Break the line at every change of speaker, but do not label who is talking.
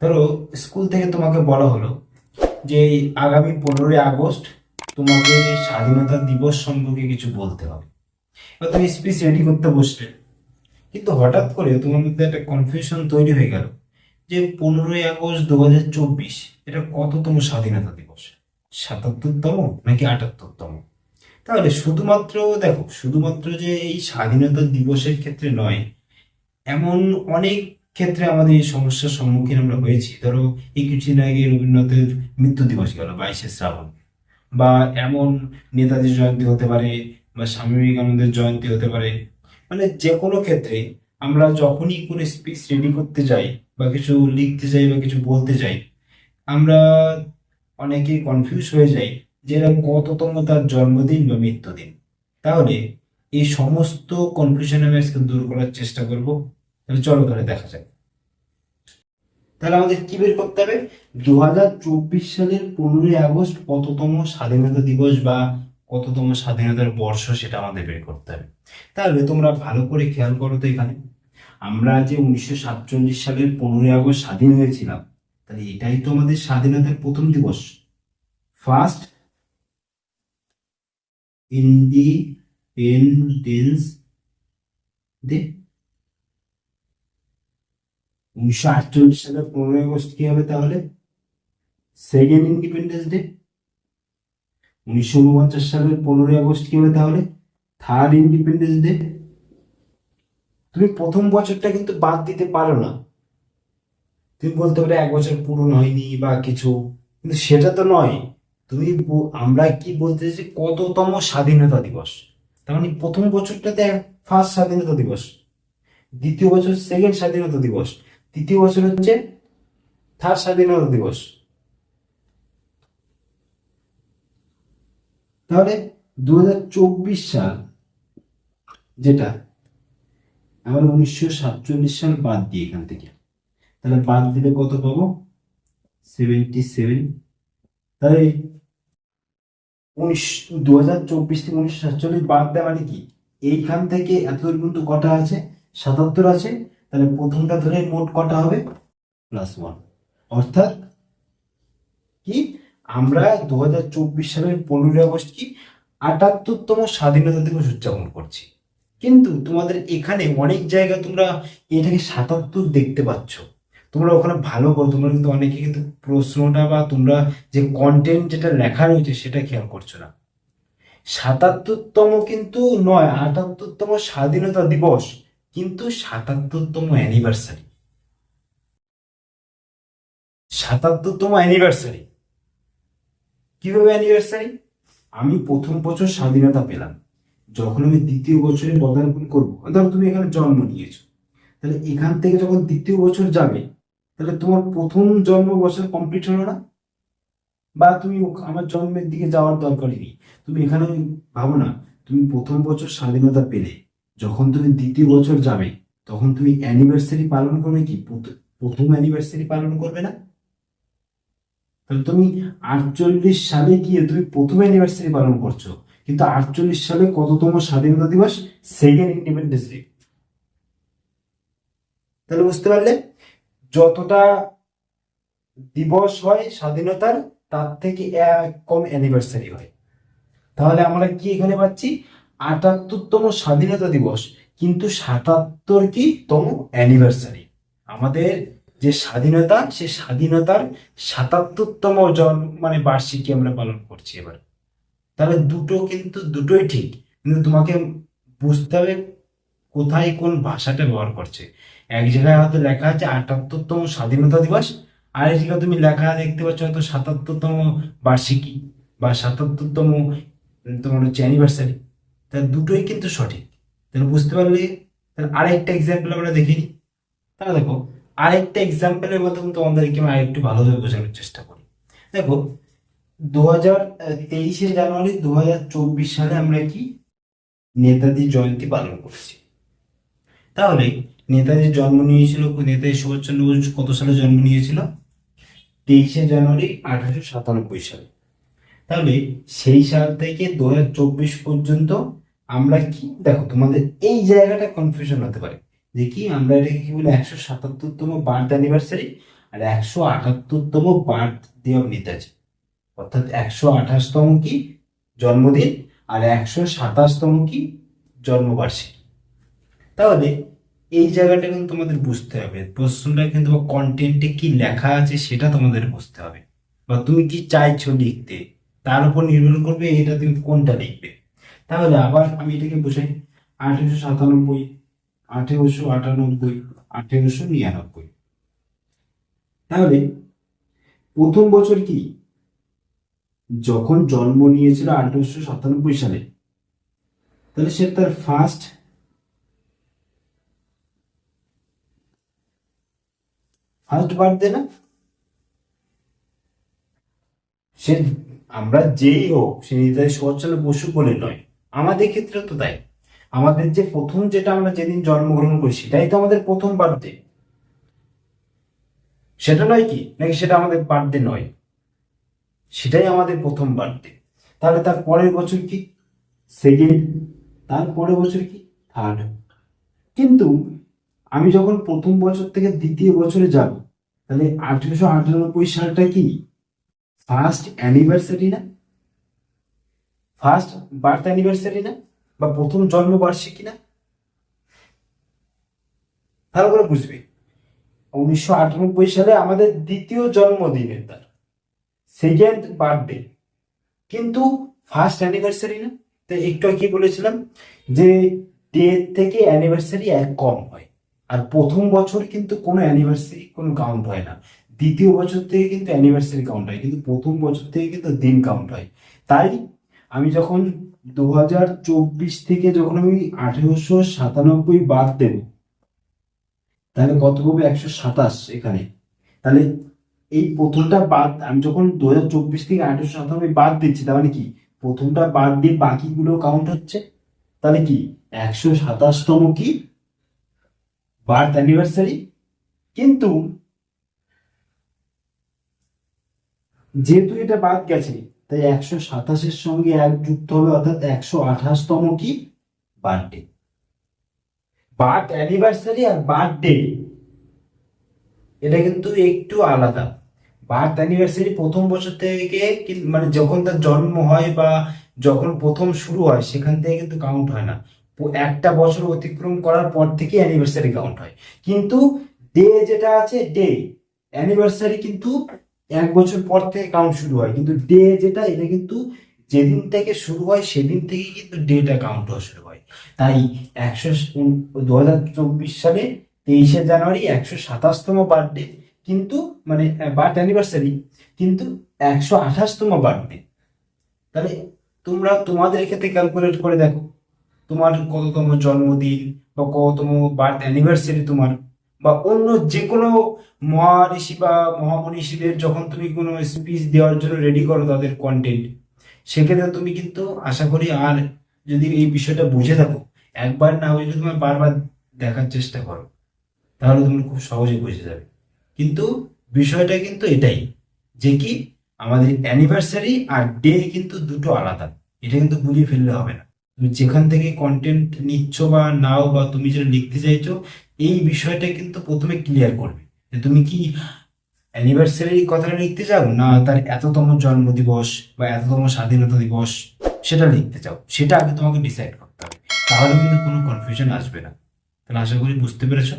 ধরো, স্কুল থেকে তোমাকে বলা হলো যে এই আগামী পনেরোই আগস্ট তোমাকে স্বাধীনতা দিবস সম্পর্কে কিছু বলতে হবে। এবার তুমি স্পিচ রেডি করতে বসলে। কিন্তু হঠাৎ করে তোমার মধ্যে একটা কনফিউশন তৈরি হয়ে গেল যে পনেরোই আগস্ট দু হাজার চব্বিশ এটা কততম স্বাধীনতা দিবস? সাতাত্তরতম নাকি আটাত্তরতম? তাহলে শুধুমাত্র, দেখো, শুধুমাত্র যে এই স্বাধীনতা দিবসের ক্ষেত্রে নয়, এমন অনেক ক্ষেত্রে আমাদের এই সমস্যার সম্মুখীন আমরা হয়েছি। ধরো এই কিছুদিন আগে রবীন্দ্রনাথের মৃত্যু দিবস গেল, বাইশে শ্রাবণ। বা এমন নেতাজির জয়ন্তী হতে পারে বা স্বামী বিবেকানন্দের জয়ন্তী হতে পারে। মানে যে কোনো ক্ষেত্রে আমরা যখনই কোনো স্পিচ রেডি করতে যাই বা কিছু লিখতে যাই বা কিছু বলতে যাই, আমরা অনেকেই কনফিউজ হয়ে যাই যে এরা কততম তার জন্মদিন বা মৃত্যুদিন। তাহলে এই সমস্ত কনফিউশন আমি আজকে দূর করার চেষ্টা করব। তাহলে চলো তাহলে দেখা যাক। তাহলে আমাদের কি বের করতে হবে? দু হাজার চব্বিশ সালের পনেরোই আগস্ট কততম স্বাধীনতা দিবস বা কততম স্বাধীনতার বর্ষ সেটা আমাদের বের করতে হবে। তাহলে তোমরা ভালো করে খেয়াল করো তো এখানে। আমরা যে উনিশশো সাতচল্লিশ সালের পনেরোই আগস্ট স্বাধীন হয়েছিলাম, তাহলে এটাই তো আমাদের স্বাধীনতার প্রথম দিবস। ফার্স্ট ইন্ডিপেন্ডেন্স ডে উনিশশো আটচল্লিশ সালের পনেরোই আগস্ট কি হবে তাহলে? সেকেন্ড ইন্ডিপেন্ডেন্স ডে উনিশশো উনপঞ্চাশ সালের পনেরোই আগস্ট কি হবে তাহলে? থার্ড ইন্ডিপেন্ডেন্স ডে তুমি প্রথম বছরটা কিন্তু বাদ দিতে পারো না। তুমি বলতে পারো এক বছর পূরণ হয়নি বা কিছু, কিন্তু সেটা তো নয়। তুমি আমরা কি বলতে চাইছি? কততম স্বাধীনতা দিবস? তার মানে প্রথম বছরটাতে ফার্স্ট স্বাধীনতা দিবস, দ্বিতীয় বছর সেকেন্ড স্বাধীনতা দিবস। তৃতীয় বছর হচ্ছে থার্ড স্বাধীনতা দিবস। তাহলে দু হাজার চব্বিশ সাল যেটা আমরা উনিশশো সাতচল্লিশ সাল বাদ দিয়ে এখান থেকে। তাহলে বাদ দিলে কত পাবো? সেভেন্টি সেভেন তাহলে উনিশ দু হাজার চব্বিশ থেকে উনিশশো সাতচল্লিশ বাদ দেওয়া মানে কি? এইখান থেকে এত কিন্তু কটা আছে? সাতাত্তর আছে। তাহলে প্রথমটা ধরে মোট কটা হবে? প্লাস ওয়ান অর্থাৎ কি? আমরা দু হাজার চব্বিশ সালের পনেরোই আগস্ট কি? আটাত্তরতম স্বাধীনতা দিবস উদযাপন করছি। কিন্তু তোমাদের এখানে অনেক জায়গায় তোমরা এটাকে সাতাত্তর দেখতে পাচ্ছ। তোমরা ওখানে ভালো করো, তোমরা কিন্তু অনেকে কিন্তু প্রশ্নটা বা তোমরা যে কন্টেন্ট যেটা লেখা রয়েছে সেটা খেয়াল করছ না। সাতাত্তরতম কিন্তু নয়, আটাত্তরতম স্বাধীনতা দিবস কিন্তু সাতাত্তরতম অ্যানিভার্সারি সাতাত্তরতম অ্যানিভার্সারি কীভাবে অ্যানিভার্সারি আমি প্রথম বছর স্বাধীনতা পেলাম। যখন আমি দ্বিতীয় বছরে পদার্পণ করব, ধরো তুমি এখানে জন্ম নিয়েছো। তাহলে এখান থেকে যখন দ্বিতীয় বছর যাবে, তাহলে তোমার প্রথম জন্ম বছর কমপ্লিট হলো না? বা তুমি আমার জন্মের দিকে যাওয়ার দরকারই নেই। তুমি এখানে ভাবো না, তুমি প্রথম বছর স্বাধীনতা পেলে। যখন তুমি দ্বিতীয় বছর যাবে, তখন তুমি অ্যানিভার্সারি পালন করবে কি? প্রথ- প্রথম অ্যানিভার্সারি পালন করবে না? তাহলে তুমি আটচল্লিশ সালে গিয়ে তুমি প্রথম অ্যানিভার্সারি পালন করছ, কিন্তু আটচল্লিশ সালে কততম স্বাধীনতা দিবস? সেকেন্ড ইন্ডিপেন্ডেন্স ডে তাহলে বুঝতে পারলে? যতটা দিবস হয় স্বাধীনতার, তার থেকে এক কম অ্যানিভার্সারি হয়। তাহলে আমরা কি এখানে পাচ্ছি? আটাত্তরতম স্বাধীনতা দিবস, কিন্তু সাতাত্তর কি তম অ্যানিভার্সারি আমাদের যে স্বাধীনতা, সে স্বাধীনতার সাতাত্তরতম জন মানে বার্ষিকী আমরা পালন করছি এবার। তাহলে দুটো কিন্তু দুটোই ঠিক, কিন্তু তোমাকে বুঝতে হবে কোথায় কোন ভাষাটা ব্যবহার করছে। এক জায়গায় হয়তো লেখা আছে আটাত্তরতম স্বাধীনতা দিবস আর এক জায়গায় তুমি লেখা দেখতে পাচ্ছ হয়তো সাতাত্তরতম বার্ষিকী বা সাতাত্তরতম তোমার হচ্ছে অ্যানিভার্সারি তাহলে দুটোই কিন্তু সঠিক। তাহলে বুঝতে পারলে তাহলে আরেকটা এক্সাম্পল আমরা দেখি তাহলে দেখো, আরেকটা এক্সাম্পলের মাধ্যমে তোমাদেরকে আমি আরেকটু ভালোভাবে বোঝানোর চেষ্টা করি। দেখো দু হাজার তেইশে জানুয়ারি দু হাজার চব্বিশ সালে আমরা কি? নেতাজি জয়ন্তী পালন করছি। তাহলে নেতাজির জন্ম নিয়েছিল, নেতাজি সুভাষচন্দ্র বোস কত সালে জন্ম নিয়েছিল? তেইশে জানুয়ারি আঠারোশো সাতানব্বই সালে। তাহলে সেই সাল থেকে দু হাজার চব্বিশ পর্যন্ত আমরা কি, দেখো, তোমাদের এই জায়গাটা কনফিউশন হতে পারে। যে কি, আমরা এটাকে কি বলি, একশো সাতাত্তরতম বার্থ অ্যানিভার্সারি আর একশো আটাত্তরতম বার্থডে অফ নেতাজি। অর্থাৎ একশো আঠাশতম কি, জন্মদিন আর একশো সাতাশতম কি, জন্মবার্ষিকী। তাহলে এই জায়গাটা কিন্তু তোমাদের বুঝতে হবে। প্রশ্নটা কিন্তু বা কন্টেন্টে কি লেখা আছে সেটা তোমাদের বুঝতে হবে। বা তুমি কি চাইছো লিখতে, তার উপর নির্ভর করবে এটা তুমি কোনটা লিখবে। তাহলে আবার আমি এটাকে বোঝাই। আঠেরোশো সাতানব্বই, আঠেরোশো আটানব্বই, আঠেরোশো নিরানব্বই। তাহলে প্রথম বছর কি? যখন জন্ম নিয়েছিল আঠেরোশো সাতানব্বই সালে, তাহলে সে তার ফার্স্ট ফার্স্ট বার্থডে না? সে আমরা যেই হোক, সে নেতাজি সুভাষচন্দ্র বসু বলে নয়। আমাদের ক্ষেত্রে তো তাই। আমাদের যে প্রথম যেটা আমরা যেদিন জন্মগ্রহণ করি, সেটাই তো আমাদের প্রথম বার্থডে সেটা নয় কি? নাকি সেটা আমাদের বার্থডে নয়? সেটাই আমাদের প্রথম বার্থডে তাহলে তার পরের বছর কি? সেকেন্ড তার পরের বছর কি? থার্ড কিন্তু আমি যখন প্রথম বছর থেকে দ্বিতীয় বছরে যাব, তাহলে আঠেরোশো আটানব্বই সালটা কি? ফার্স্ট অ্যানিভার্সারি না? ফার্স্ট বার্থ অ্যানিভার্সারি না? বা প্রথম জন্মবার্ষিকী না? ভালো করে বুঝবে। উনিশশো আটানব্বই সালে আমাদের দ্বিতীয় জন্মদিনের তার সেকেন্ড বার্থডে কিন্তু ফার্স্ট অ্যানিভার্সারি না? তো একটু কি বলেছিলাম যে ডে থেকে অ্যানিভার্সারি এক কম হয়। আর প্রথম বছর কিন্তু কোনো অ্যানিভার্সারি কোনো কাউন্ট হয় না। দ্বিতীয় বছর থেকে কিন্তু অ্যানিভার্সারি কাউন্ট হয়। কিন্তু প্রথম বছর থেকে কিন্তু দিন কাউন্ট হয়। তাই আমি যখন দু হাজার চব্বিশ থেকে যখন আমি আঠেরোশো সাতানব্বই বাদ দেব, তাহলে কত হবে? একশো সাতাশ এখানে। তাহলে এই প্রথমটা বাদ, আমি যখন দু হাজার চব্বিশ থেকে আঠেরোশো সাতানব্বই বাদ দিচ্ছি, তার মানে কি? প্রথমটা বাদ দিয়ে বাকিগুলো কাউন্ট হচ্ছে। তাহলে কি? একশো সাতাশতম কি? বার্থ অ্যানিভার্সারি কিন্তু যেহেতু এটা বাদ গেছে তাই একশো সাতাশের সঙ্গে এক যুক্ত হবে, অর্থাৎ একশো আঠাশতম কি? বার্থডে বার্থ অ্যানিভার্সারি আর বার্থডে এটা কিন্তু একটু আলাদা। বার্থ অ্যানিভার্সারি প্রথম বছর থেকে মানে যখন তার জন্ম হয় বা যখন প্রথম শুরু হয়, সেখান থেকে কিন্তু কাউন্ট হয় না। একটা বছর অতিক্রম করার পর থেকে অ্যানিভার্সারি কাউন্ট হয়। কিন্তু ডে যেটা আছে ডে অ্যানিভার্সারি কিন্তু এক বছর পর থেকে কাউন্ট শুরু হয়। কিন্তু ডে যেটা, এটা কিন্তু যেদিন থেকে শুরু হয়, সেদিন থেকে কিন্তু ডেটা কাউন্ট হওয়া শুরু হয়। তাই একশো দু হাজার চব্বিশ সালে তেইশে জানুয়ারি একশো সাতাশতম বার্থডে কিন্তু মানে বার্থ অ্যানিভার্সারি কিন্তু একশো আঠাশতম বার্থডে তাহলে তোমরা তোমাদের ক্ষেত্রে ক্যালকুলেট করে দেখো। তোমার কততম জন্মদিন বা কততম বার্থ অ্যানিভার্সারি তোমার? বা অন্য যে কোনো মহারিষি বা মহামনীষীদের যখন তুমি কোনো স্পিচ দেওয়ার জন্য রেডি করো তাদের কন্টেন্ট সেক্ষেত্রে তুমি কিন্তু আশা করি আর যদি এই বিষয়টা বুঝে থাকো, একবার না হলে তোমার বারবার দেখার চেষ্টা করো, তাহলে তুমি খুব সহজে বুঝে যাবে। কিন্তু বিষয়টা কিন্তু এটাই যে কি আমাদের অ্যানিভার্সারি আর ডে কিন্তু দুটো আলাদা, এটা কিন্তু বুঝিয়ে ফেললে হবে না। তুমি যেখান থেকে কন্টেন্ট নিচ্ছ বা নাও বা তুমি যেটা লিখতে চাইছো, এই বিষয়টা কিন্তু প্রথমে ক্লিয়ার করবে। তুমি কি অ্যানিভার্সারি কথাটা লিখতে চাও না তার এততম জন্মদিবস বা এততম স্বাধীনতা দিবস সেটা লিখতে চাও? সেটা আগে তোমাকে ডিসাইড করতে হবে। তাহলে কিন্তু কোনো কনফিউশন আসবে না। তাহলে আশা করি বুঝতে পেরেছ?